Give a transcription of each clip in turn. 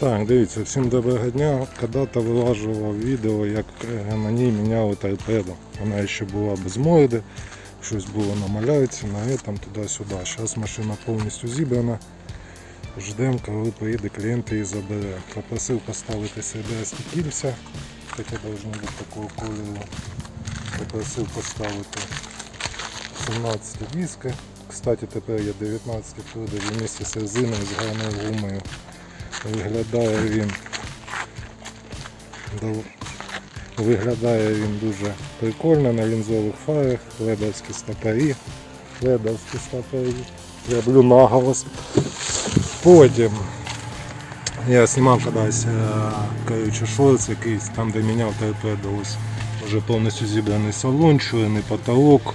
Так, дивіться, всім доброго дня. Когда-то вилажував відео, як е, на ній міняли торпеду. Вона ще була без морди, щось було на малярці, на этом, туди-сюди. Зараз машина повністю зібрана. Ждемо, коли приїде клієнт і забере. Попросив поставити серебрясті кільця, таке должно бути такого кольору. Попросив поставити 17 диски. Кстати, тепер є 19 продажі вместе з резиною, з гарною гумою. Виглядає він виглядає він дуже прикольно на лінзових фарах, ледовські стопорі, ледовські стопорі. Роблю наголос. Потім я знімав колись е, коротше, шорт якийсь, там де міняв торпеду. Ось вже повністю зібраний салон, чорний потолок,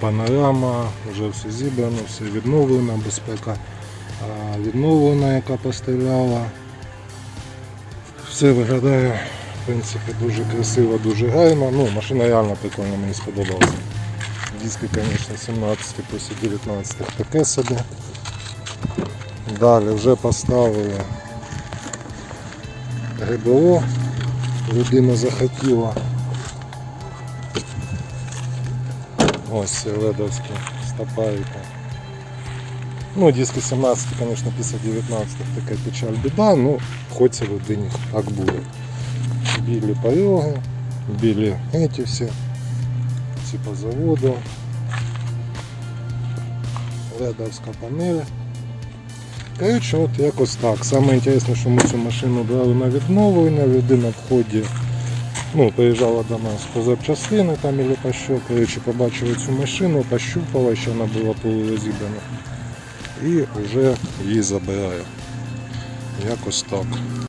панорама, вже все зібрано, все відновлено, безпека відновлена, яка постріляла. Все виглядає в принципі дуже красиво, дуже гарно. Ну, машина реально прикольна, мені сподобалася. Диски, звісно, 17 після 19 таке собі. Далі вже поставили ГБО. Людина захотіла. Ось ледовські стопарики. Ну, диски 17, конечно, після 19 така печаль біда, ну хоч це людині так буде. Білі пороги, білі еті всі, по заводу. Ледовська панель. Коротше, от якось так. Саме інтересне, що ми цю машину брали на відновлення, людина в ході ну, приїжджала до нас по запчастини там или по що, коротше, побачила цю машину, пощупала, що вона була полурозібрана. І вже її забираю. Якось так.